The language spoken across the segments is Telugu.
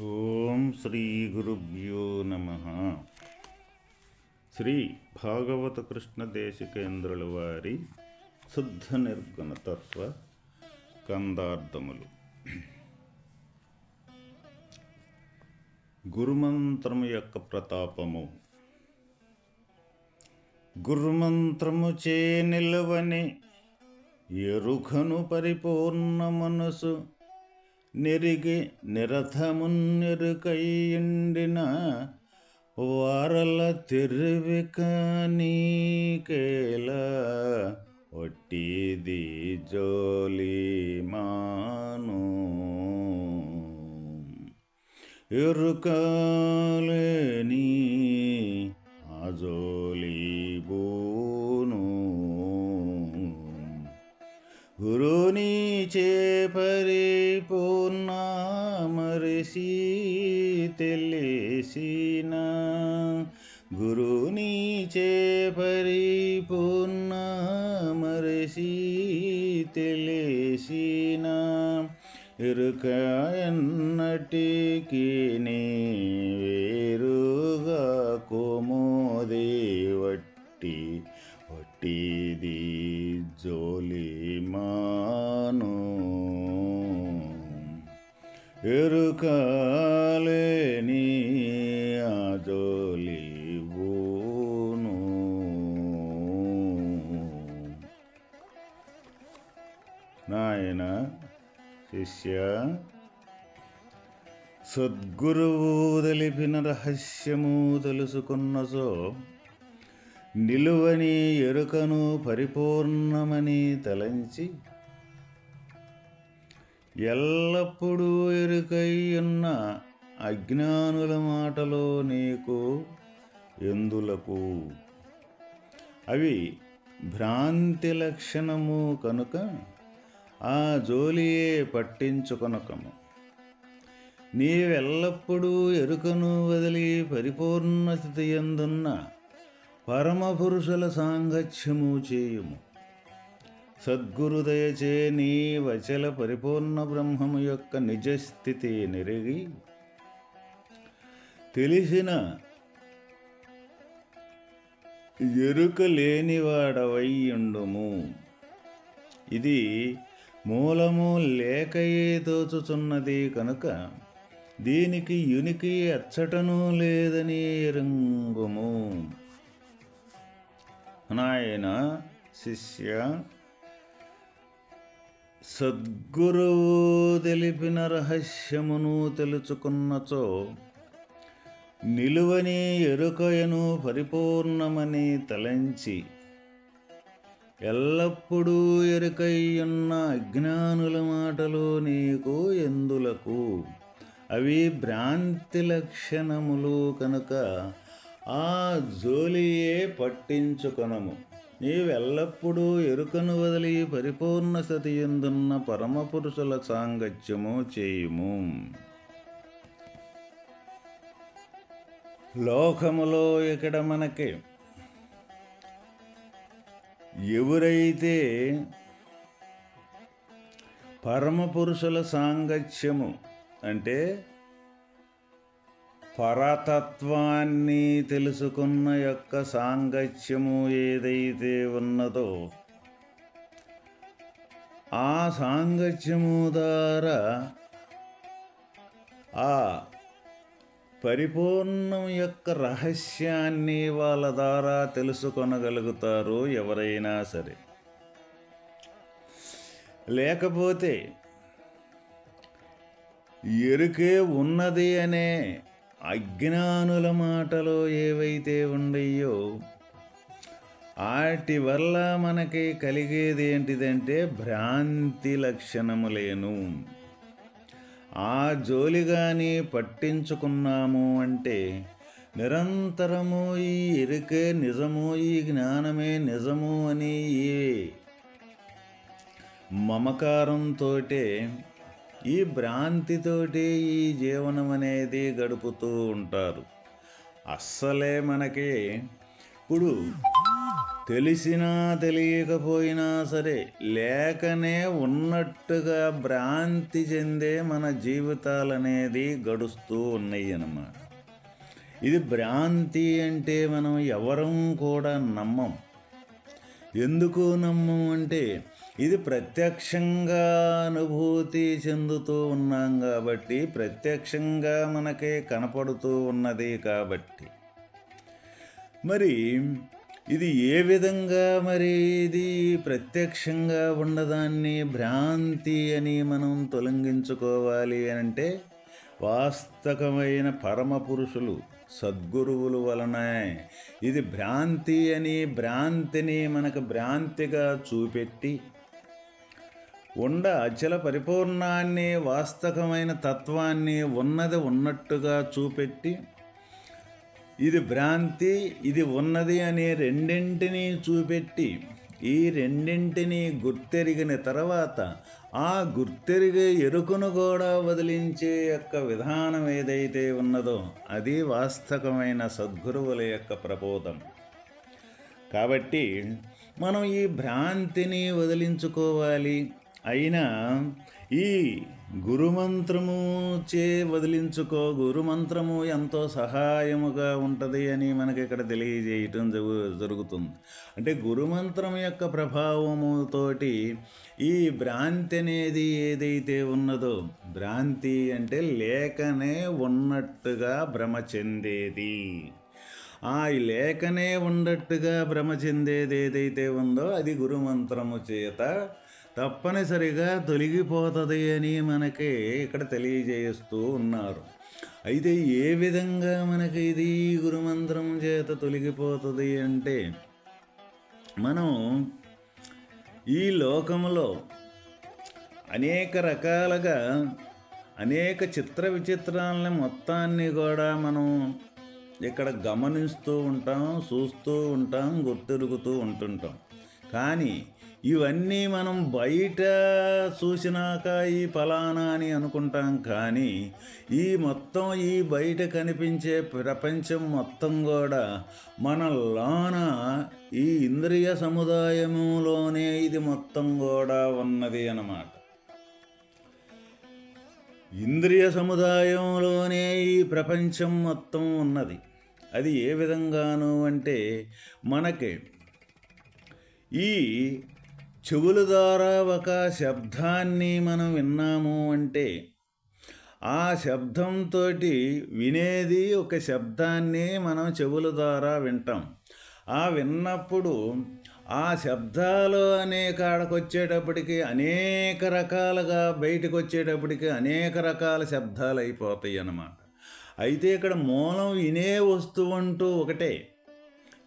ఓం శ్రీ గురుభ్యో నమ. శ్రీ భాగవత కృష్ణ దేశికేంద్రుల వారి శుద్ధ నిర్గుణ తత్వ కందార్థములు. గురుమంత్రము యొక్క ప్రతాపము. గురుమంత్రము చే నిలవని ఎరుకను పరిపూర్ణ మనసు నెరిగి నిరథమున్నెరుకయ్యుండిన వారల తెరువిక నీకేల ఒట్టిది జోలి మాను. ఎరుకలేని ఆ జోలీ గురుని చే పరిపూర్ణ మరిసి తెలిసిన. గురుని చే పరిపూర్ణ మరిసి తెలిసిన. ఎరుక ఎన్నటికి నీ వేరుగా కోమోదే వట్టి జోలి మాను. ఎరుకాలేని ఆ జోలి బోను నాయన శిష్య సద్గురువు తెలిపిన రహస్యము తెలుసుకున్నచో నిలువని ఎరుకను పరిపూర్ణమని తలంచి ఎల్లప్పుడూ ఎరుకై ఉన్న అజ్ఞానుల మాటలో నీకు ఎందులకు? అవి భ్రాంతి లక్షణము కనుక ఆ జోలియే పట్టించుకొనకము. నీవెల్లప్పుడూ ఎరుకను వదిలి పరిపూర్ణ స్థితి ఎందున్న పరమపురుషుల సాంగత్యము చేయుము సద్గురుదయచే నీ వచల పరిపూర్ణ బ్రహ్మము యొక్క నిజస్థితి నెరిగి తెలిసిన ఎరుక లేనివాడవై ఉండుము ఇది మూలము లేకయే తోచుచున్నది కనుక దీనికి యునికి అచ్చటను లేదని రంగుము నాయన శిష్య సద్గురువు తెలిపిన రహస్యమును తెలుసుకున్నచో నిలువని ఎరుకయను పరిపూర్ణమని తలంచి ఎల్లప్పుడూ ఎరుకయ్యున్న అజ్ఞానుల మాటలు నీకు ఎందులకు? అవి భ్రాంతి లక్షణములు కనుక ఆ జోలియే పట్టించుకొనము. నీవెల్లప్పుడూ ఎరుకను వదిలి పరిపూర్ణ స్థితి ఎందున్న పరమపురుషుల సాంగత్యము చేయుము. లోకములో ఇక్కడ మనకి ఎవరైతే పరమపురుషుల సాంగత్యము అంటే పరతత్వాన్ని తెలుసుకున్న యొక్క సాంగత్యము ఏదైతే ఉన్నదో ఆ సాంగత్యము ద్వారా ఆ పరిపూర్ణం యొక్క రహస్యాన్ని వాళ్ళ ద్వారా తెలుసుకొనగలుగుతారు ఎవరైనా సరే. లేకపోతే ఎరుకే ఉన్నది అనే అజ్ఞానుల మాటలు ఏవైతే ఉండయో వాటి వల్ల మనకి కలిగేది ఏంటిదంటే భ్రాంతి లక్షణములేను ఆ జోలిగాని పట్టించుకున్నాము అంటే నిరంతరము ఈ ఎరుకే నిజము ఈ జ్ఞానమే నిజము అని ఈ మమకారంతోటే ఈ భ్రాంతితోటి ఈ జీవనం అనేది గడుపుతూ ఉంటారు. అస్సలే మనకి ఇప్పుడు తెలిసినా తెలియకపోయినా సరే లేకనే ఉన్నట్టుగా భ్రాంతి చెందే మన జీవితాలు అనేది గడుస్తూ ఉన్నాయి అన్నమాట ఇది భ్రాంతి అంటే మనం ఎవరం కూడా నమ్మం. ఎందుకు నమ్మం అంటే ఇది ప్రత్యక్షంగా అనుభూతి చెందుతూ ఉన్నాం కాబట్టి ప్రత్యక్షంగా మనకే కనపడుతూ ఉన్నది కాబట్టి. మరి ఇది ఏ విధంగా మరి ఇది ప్రత్యక్షంగా ఉన్నదాన్ని భ్రాంతి అని మనం తొలగించుకోవాలి అంటే వాస్తవమైన పరమ పురుషులు సద్గురువుల వలనే ఇది భ్రాంతి అని భ్రాంతిని మనకు భ్రాంతిగా చూపెట్టి ఉండ అచల పరిపూర్ణాన్ని వాస్తవమైన తత్వాన్ని ఉన్నది ఉన్నట్టుగా చూపెట్టి ఇది భ్రాంతి ఇది ఉన్నది అనే రెండింటినీ చూపెట్టి ఈ రెండింటినీ గుర్తెరిగిన తర్వాత ఆ గుర్తెరిగే ఎరుకును కూడా వదిలించే యొక్క విధానం ఏదైతే ఉన్నదో అది వాస్తవమైన సద్గురువుల యొక్క ప్రబోధం. కాబట్టి మనం ఈ భ్రాంతిని వదిలించుకోవాలి. అయినా ఈ గురుమంత్రము చే వదిలించుకో. గురుమంత్రము ఎంతో సహాయముగా ఉంటుంది అని మనకి ఇక్కడ తెలియజేయటం జరుగుతుంది. అంటే గురుమంత్రం యొక్క ప్రభావముతోటి ఈ భ్రాంతి అనేది ఏదైతే ఉన్నదో భ్రాంతి అంటే లేకనే ఉన్నట్టుగా భ్రమ చెందేది. ఆ లేకనే ఉన్నట్టుగా భ్రమ చెందేది ఏదైతే ఉందో అది గురుమంత్రము చేత తప్పనిసరిగా తొలగిపోతుంది అని మనకి ఇక్కడ తెలియజేస్తూ ఉన్నారు. అయితే ఏ విధంగా మనకి ఇది గురుమంత్రం చేత తొలగిపోతుంది అంటే మనం ఈ లోకంలో అనేక రకాలుగా అనేక చిత్ర విచిత్రాలని మొత్తాన్ని కూడా మనం ఇక్కడ గమనిస్తూ ఉంటాం చూస్తూ ఉంటాం గుర్తిరుగుతూ ఉంటుంటాం. కానీ ఇవన్నీ మనం బయట చూసినాక ఈ ఫలానా అని అనుకుంటాం కానీ ఈ మొత్తం ఈ బయట కనిపించే ప్రపంచం మొత్తం కూడా మన లోన ఈ ఇంద్రియ సముదాయములోనే ఇది మొత్తం కూడా ఉన్నది అన్నమాట. ఇంద్రియ సముదాయంలోనే ఈ ప్రపంచం మొత్తం ఉన్నది. అది ఏ విధంగాను అంటే మనకి ఈ చెవుల ద్వారా ఒక శబ్దాన్ని మనం విన్నాము అంటే ఆ శబ్దంతో వినేది ఒక శబ్దాన్ని మనం చెవుల ద్వారా వింటాం. ఆ విన్నప్పుడు ఆ శబ్దాలు అనేక ఆడకొచ్చేటప్పటికి అనేక రకాలుగా బయటకు వచ్చేటప్పటికి అనేక రకాల శబ్దాలు అయిపోతాయి అన్నమాట అయితే ఇక్కడ మూలం వినే వస్తువు అంటూ ఒకటే.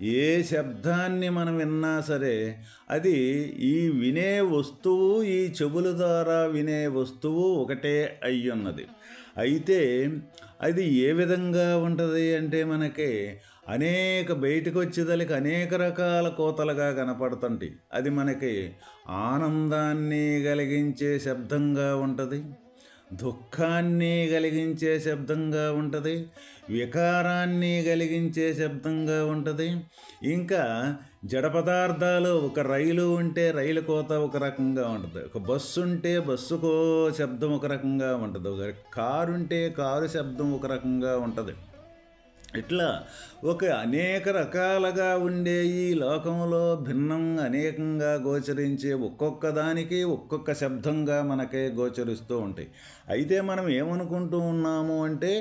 ఏ శబ్దాన్ని మనం విన్నా సరే అది ఈ వినే వస్తువు ఈ చెవుల ద్వారా వినే వస్తువు ఒకటే అయ్యున్నది. అయితే అది ఏ విధంగా ఉంటుంది అంటే మనకి అనేక బయటకు వచ్చేదానికి అనేక రకాల కోతలుగా కనపడుతుంటాయి. అది మనకి ఆనందాన్ని కలిగించే శబ్దంగా ఉంటుంది. దుఃఖాన్ని కలిగించే శబ్దంగా ఉంటుంది వికారాన్ని కలిగించే శబ్దంగా ఉంటుంది. ఇంకా జడ పదార్థాలు ఒక రైలు ఉంటే రైలు కోత ఒక రకంగా ఉంటుంది. ఒక బస్సు ఉంటే బస్సుకో శబ్దం ఒక రకంగా ఉంటుంది. ఒక కారు ఉంటే కారు శబ్దం ఒక రకంగా ఉంటుంది. ఇట్లా ఒక అనేక రకాలుగా ఉండే ఈ లోకంలో భిన్నం అనేకంగా గోచరించే ఒక్కొక్క దానికి ఒక్కొక్క శబ్దంగా మనకే గోచరిస్తూ ఉంటాయి. అయితే మనం ఏమనుకుంటూ ఉన్నాము అంటే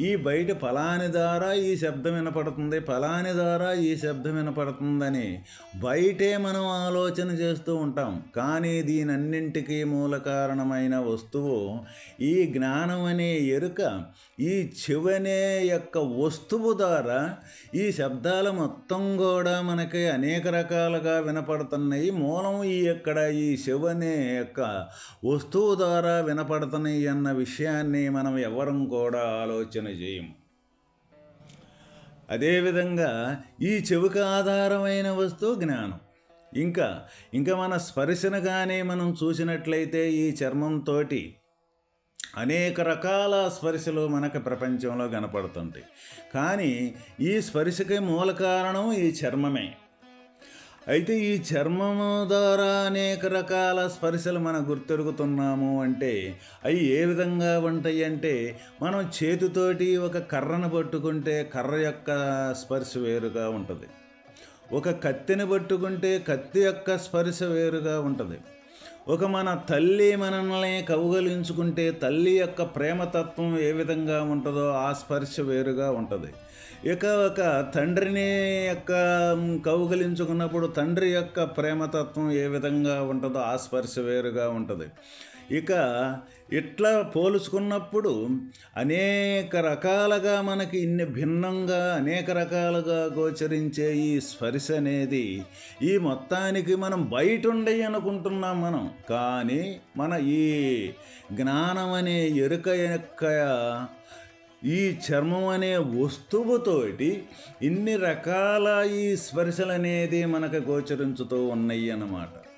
ఈ బయట ఫలాని ద్వారా ఈ శబ్దం వినపడుతుంది ఫలాని ద్వారా ఈ శబ్దం వినపడుతుందని బయటే మనం ఆలోచన చేస్తూ ఉంటాం. కానీ దీనన్నింటికీ మూల కారణమైన వస్తువు ఈ జ్ఞానం అనే ఎరుక ఈ చెవనే యొక్క వస్తువు ద్వారా ఈ శబ్దాలు మొత్తం కూడా మనకి అనేక రకాలుగా వినపడుతున్నాయి. మూలం ఈ ఎక్కడ ఈ శివనే యొక్క వస్తువు ద్వారా వినపడుతున్నాయి అన్న విషయాన్ని మనం ఎవరం కూడా ఆలోచన చేయము అదేవిధంగా ఈ చెవికి ఆధారమైన వస్తువు జ్ఞానం. ఇంకా ఇంకా మన స్పర్శను కానీ మనం చూసినట్లయితే ఈ చర్మంతో అనేక రకాల స్పర్శలు మనకు ప్రపంచంలో కనపడుతుంటాయి కానీ ఈ స్పర్శకి మూల కారణం ఈ చర్మమే. అయితే ఈ చర్మము ద్వారా అనేక రకాల స్పర్శలు మనం గుర్తెరుగుతున్నాము అంటే అవి ఏ విధంగా ఉంటాయి అంటే మనం చేతితోటి ఒక కర్రను పట్టుకుంటే కర్ర యొక్క స్పర్శ వేరుగా ఉంటుంది. ఒక కత్తిని పట్టుకుంటే కత్తి యొక్క స్పర్శ వేరుగా ఉంటుంది. ఒక మన తల్లి మనల్ని కౌగలించుకుంటే తల్లి యొక్క ప్రేమతత్వం ఏ విధంగా ఉంటుందో ఆ స్పర్శ వేరుగా ఉంటుంది. ఇక ఒక తండ్రిని యొక్క కౌగలించుకున్నప్పుడు తండ్రి యొక్క ప్రేమతత్వం ఏ విధంగా ఉంటుందో ఆ స్పర్శ వేరుగా ఉంటుంది. ఇక ఇట్లా పోల్చుకున్నప్పుడు అనేక రకాలుగా మనకి ఇన్ని భిన్నంగా అనేక రకాలుగా గోచరించే ఈ స్పర్శ అనేది ఈ మొత్తానికి మనం బయట ఉండే అనుకుంటున్నాం మనం. కానీ మన ఈ జ్ఞానం అనే ఎరుక యొక్క ఈ చర్మం అనే వస్తువుతోటి ఇన్ని రకాల ఈ స్పర్శలు అనేది మనకు గోచరించుతూ ఉన్నాయి అన్నమాట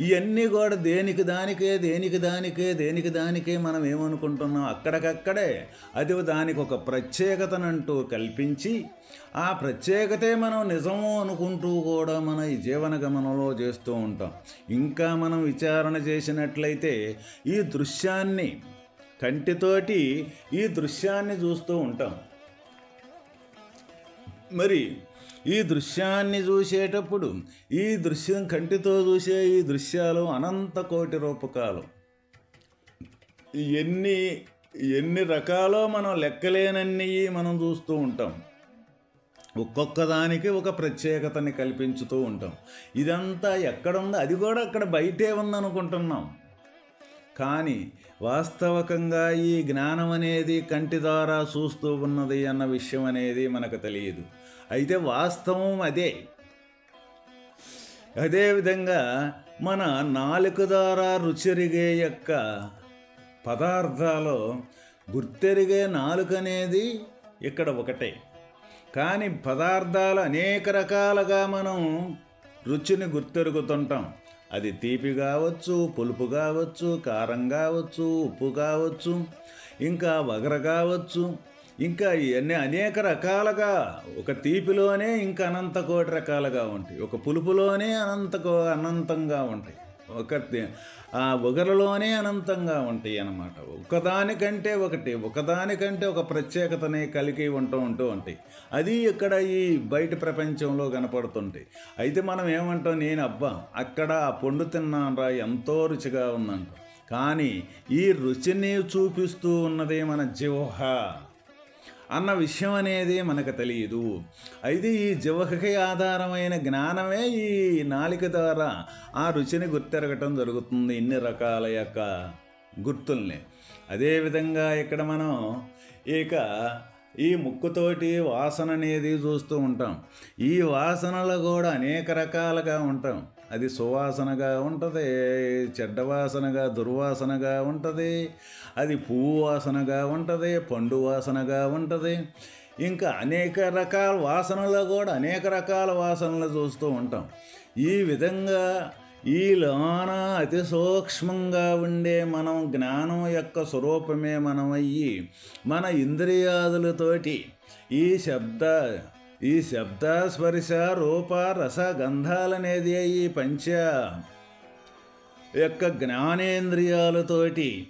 ఇవన్నీ కూడా దేనికి దానికే దేనికి దానికే దేనికి దానికే మనం ఏమనుకుంటున్నాం? అక్కడికక్కడే. అది దానికి ఒక ప్రత్యేకతనంటూ కల్పించి ఆ ప్రత్యేకతే మనం నిజము అనుకుంటూ కూడా మన ఈ జీవన గమనంలో చేస్తూ ఉంటాం. ఇంకా మనం విచారణ చేసినట్లయితే ఈ దృశ్యాన్ని కంటితోటి ఈ దృశ్యాన్ని చూస్తూ ఉంటాం. మరి ఈ దృశ్యాన్ని చూసేటప్పుడు ఈ దృశ్యం కంటితో చూసే ఈ దృశ్యాలు అనంత కోటి రూపకాలు. ఎన్ని ఎన్ని రకాలో మనం లెక్కలేనన్ని మనం చూస్తూ ఉంటాం. ఒక్కొక్క దానికి ఒక ప్రత్యేకతని కల్పించుతూ ఉంటాం. ఇదంతా ఎక్కడుందో అది కూడా అక్కడ బయటే ఉందనుకుంటున్నాం. కానీ వాస్తవకంగా ఈ జ్ఞానం అనేది కంటి ద్వారా చూస్తూ ఉన్నది అన్న విషయం అనేది మనకు తెలియదు. అయితే వాస్తవం అదే. అదేవిధంగా మన నాలుక ద్వారా రుచెరిగే యొక్క పదార్థాలు గుర్తెరిగే నాలుక అనేది ఇక్కడ ఒకటే. కానీ పదార్థాలు అనేక రకాలుగా మనం రుచిని గుర్తెరుగుతుంటాం. అది తీపి కావచ్చు పులుపు కావచ్చు కారం కావచ్చు ఉప్పు కావచ్చు ఇంకా వగర కావచ్చు. ఇంకా ఇవన్నీ అనేక రకాలుగా ఒక తీపిలోనే ఇంకా అనంత కోటి రకాలుగా ఉంటాయి. ఒక పులుపులోనే అనంత అనంతంగా ఉంటాయి. ఒక ఆ ఒగరలోనే అనంతంగా ఉంటాయి అన్నమాట. ఒకదానికంటే ఒకటి ఒకదానికంటే ఒక ప్రత్యేకతని కలిగి ఉంటూ ఉంటూ ఉంటాయి. అది ఇక్కడ ఈ బయట ప్రపంచంలో కనపడుతుంటాయి. అయితే మనం ఏమంటాం నేను అబ్బా అక్కడ ఆ పండు తిన్నాను ఎంతో రుచిగా ఉందంట. కానీ ఈ రుచిని చూపిస్తూ ఉన్నది మన జిహ్వ. అన్న విషయం అనేది మనకు తెలియదు. అయితే ఈ జవహకి ఆధారమైన జ్ఞానమే ఈ నాలిక ద్వారా ఆ రుచిని గుర్తెరగటం జరుగుతుంది ఇన్ని రకాల యొక్క గుర్తుల్ని. అదేవిధంగా ఇక్కడ మనం ఇక ఈ ముక్కుతోటి వాసన అనేది చూస్తూ ఉంటాం. ఈ వాసనలు కూడా అనేక రకాలుగా ఉంటాం. అది సువాసనగా ఉంటుంది చెడ్డ వాసనగా దుర్వాసనగా ఉంటుంది అది పువ్వు వాసనగా ఉంటుంది పండు వాసనగా ఉంటుంది. ఇంకా అనేక రకాల వాసనలో కూడా అనేక రకాల వాసనలు చూస్తూ ఉంటాం. ఈ విధంగా ఈ లోన అతి సూక్ష్మంగా ఉండే మనం జ్ఞానం యొక్క స్వరూపమే మనమయ్యి మన ఇంద్రియాదులతోటి ఈ శబ్ద ఈ శబ్ద స్పర్శ రూప రస గంధాలనేది ఈ పంచ యొక్క జ్ఞానేంద్రియాలతోటి.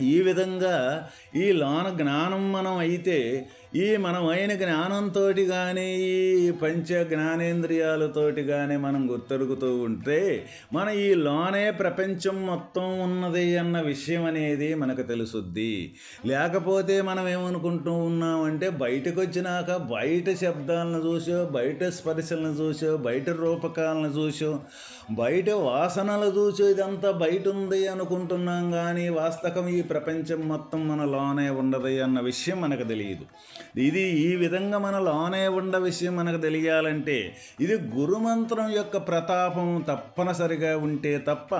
ఈ విధంగా ఈ లోన జ్ఞానం మనం అయితే ఈ మనమైన జ్ఞానంతో కానీ ఈ పంచ జ్ఞానేంద్రియాలతోటి కానీ మనం గుర్తెరుగుతూ ఉంటే మన ఈ లోనే ప్రపంచం మొత్తం ఉన్నది అన్న విషయం అనేది మనకు తెలుసుద్ది. లేకపోతే మనం ఏమనుకుంటూ ఉన్నామంటే బయటకు వచ్చినాక బయట శబ్దాలను చూసో బయట స్పర్శలను చూసో బయట రూపకాలను చూసో బయట వాసనలు చూసో ఇదంతా బయట ఉంది అనుకుంటున్నాం కానీ వాస్తవం ఈ ప్రపంచం మొత్తం మన లోనే ఉండదు అన్న విషయం మనకు తెలియదు. ఇది ఈ విధంగా మన లోనే ఉండ విషయం మనకు తెలియాలంటే ఇది గురుమంత్రం యొక్క ప్రతాపం తప్పనిసరిగా ఉంటే తప్ప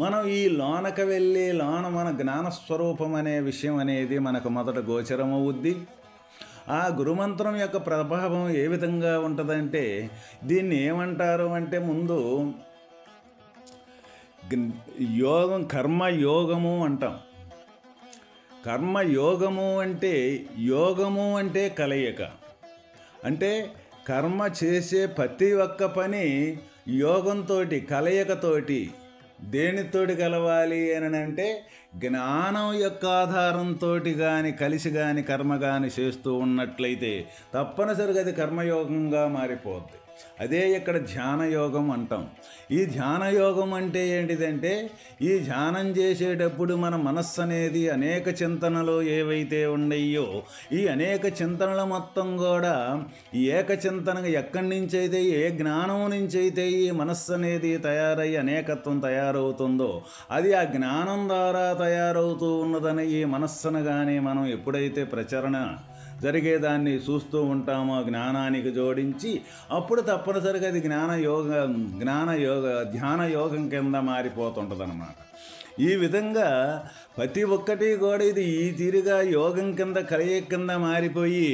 మనం ఈ లోనకు వెళ్ళి లోన మన జ్ఞానస్వరూపం అనే విషయం అనేది మనకు మొదట గోచరమవుద్ది ఆ గురుమంత్రం యొక్క ప్రభావం ఏ విధంగా ఉంటుందంటే దీన్ని ఏమంటారు అంటే ముందు యోగం కర్మ యోగము అంటాం. కర్మయోగము అంటే యోగము అంటే కలయిక. అంటే కర్మ చేసే ప్రతి ఒక్క పని యోగంతో కలయికతోటి దేనితోటి కలవాలి అని అంటే జ్ఞానం యొక్క ఆధారంతో కానీ కలిసి కానీ కర్మ కానీ చేస్తూ ఉన్నట్లయితే తప్పనిసరిగా అది కర్మయోగంగా మారిపోద్ది. అదే ఇక్కడ ధ్యాన యోగం అంటాం. ఈ ధ్యాన యోగం అంటే ఏంటిదంటే ఈ ధ్యానం చేసేటప్పుడు మన మనస్సు అనేది అనేక చింతనలు ఏవైతే ఉన్నాయో ఈ అనేక చింతనలు మొత్తం కూడా ఈ ఏక చింతన ఎక్కడి నుంచి అయితే ఏ జ్ఞానం నుంచి అయితే ఈ మనస్సు అనేది తయారయ్యి అనేకత్వం తయారవుతుందో అది ఆ జ్ఞానం ద్వారా తయారవుతూ ఉన్నదని ఈ మనస్సును కానీ మనం ఎప్పుడైతే ప్రచరణ జరిగేదాన్ని చూస్తూ ఉంటామో జ్ఞానానికి జోడించి అప్పుడు తప్పనిసరిగా అది జ్ఞాన యోగ జ్ఞాన యోగ ధ్యాన యోగం కింద మారిపోతుంటుంది ఈ విధంగా ప్రతి ఒక్కటి కూడా ఇది ఈ తీరుగా యోగం కింద కలయిక కింద మారిపోయి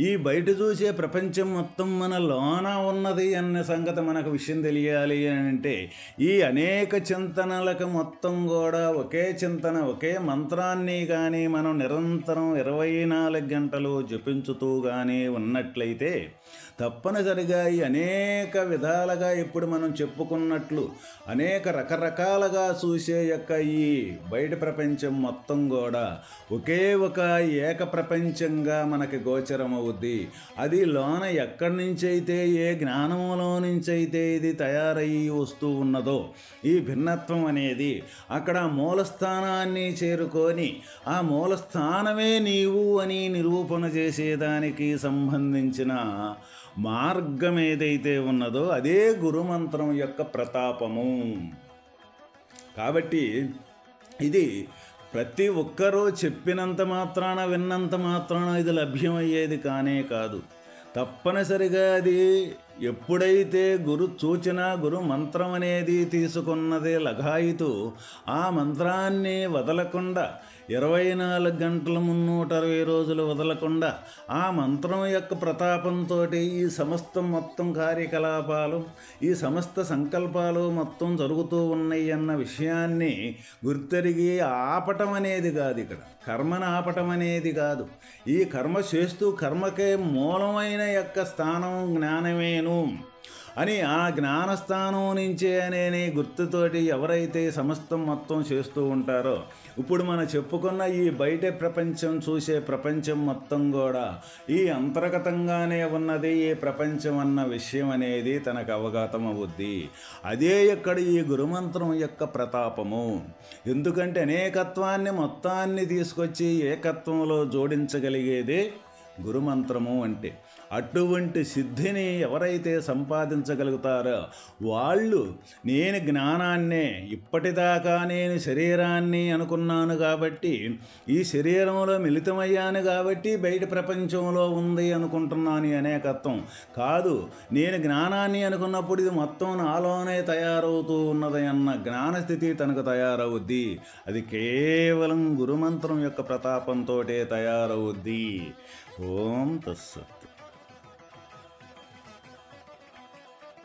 ఈ బయట చూసే ప్రపంచం మొత్తం మన లోన ఉన్నది అన్న సంగతి మనకు విషయం తెలియాలి అని అంటే ఈ అనేక చింతనలకు మొత్తం కూడా ఒకే చింతన ఒకే మంత్రాన్ని కానీ మనం నిరంతరం ఇరవై నాలుగు గంటలు జపించుతూ కానీ ఉన్నట్లయితే తప్పనిసరిగా ఈ అనేక విధాలుగా ఇప్పుడు మనం చెప్పుకున్నట్లు అనేక రకరకాలుగా చూసే యొక్క ఈ బయట ప్రపంచం మొత్తం కూడా ఒకే ఒక ఏక ప్రపంచంగా మనకి గోచరమవుద్ది. అది లోన ఎక్కడి నుంచైతే అయితే ఏ జ్ఞానంలో నుంచి అయితే ఇది తయారయ్యి వస్తూ ఉన్నదో ఈ భిన్నత్వం అనేది అక్కడ మూలస్థానాన్ని చేరుకొని ఆ మూలస్థానమే నీవు అని నిరూపణ చేసేదానికి సంబంధించిన మార్గం ఏదైతే ఉన్నదో అదే గురుమంత్రం యొక్క ప్రతాపము. కాబట్టి ఇది ప్రతి ఒక్కరూ చెప్పినంత మాత్రాన విన్నంత మాత్రాన ఇది లభ్యమయ్యేది కానే కాదు. తప్పనిసరిగా అది ఎప్పుడైతే గురు సూచన గురు మంత్రం అనేది తీసుకున్నది లఘాయితూ ఆ మంత్రాన్ని వదలకుండా ఇరవై నాలుగు గంటల మున్నూట అరవై రోజులు వదలకుండా ఆ మంత్రం యొక్క ప్రతాపంతో ఈ సమస్తం మొత్తం కార్యకలాపాలు ఈ సమస్త సంకల్పాలు మొత్తం జరుగుతూ ఉన్నాయి అన్న విషయాన్ని గుర్తెరిగి ఆపటం అనేది కాదు ఇక్కడ. కర్మను ఆపటం అనేది కాదు. ఈ కర్మ చేస్తూ కర్మకే మూలమైన యొక్క స్థానం జ్ఞానమేను. అని ఆ జ్ఞానస్థానం నుంచే అనే గుర్తుతోటి ఎవరైతే సమస్తం మొత్తం చేస్తూ ఉంటారో ఇప్పుడు మనం చెప్పుకున్న ఈ బయట ప్రపంచం చూసే ప్రపంచం మొత్తం కూడా ఈ అంతర్గతంగానే ఉన్నది ఈ ప్రపంచం అన్న విషయం అనేది తనకు అవగతం అవుద్ది. అదే ఇక్కడ ఈ గురుమంత్రం యొక్క ప్రతాపము. ఎందుకంటే అనేకత్వాన్ని మొత్తాన్ని తీసుకొచ్చి ఏకత్వంలో జోడించగలిగేది గురుమంత్రము అంటే అటువంటి సిద్ధిని ఎవరైతే సంపాదించగలుగుతారో వాళ్ళు నేను జ్ఞానాన్నే ఇప్పటిదాకా నేను శరీరాన్ని అనుకున్నాను కాబట్టి ఈ శరీరంలో మిళితమయ్యాను కాబట్టి బయట ప్రపంచంలో ఉంది అనుకుంటున్నాను అనేకత్వం. కాదు నేను జ్ఞానాన్ని అనుకున్నప్పుడు ఇది మొత్తం నాలోనే తయారవుతూ ఉన్నది అన్న జ్ఞానస్థితి తనకు తయారవుద్ది. అది కేవలం గురుమంత్రం యొక్క ప్రతాపంతో తయారవుద్ది. ఓం తస్సత్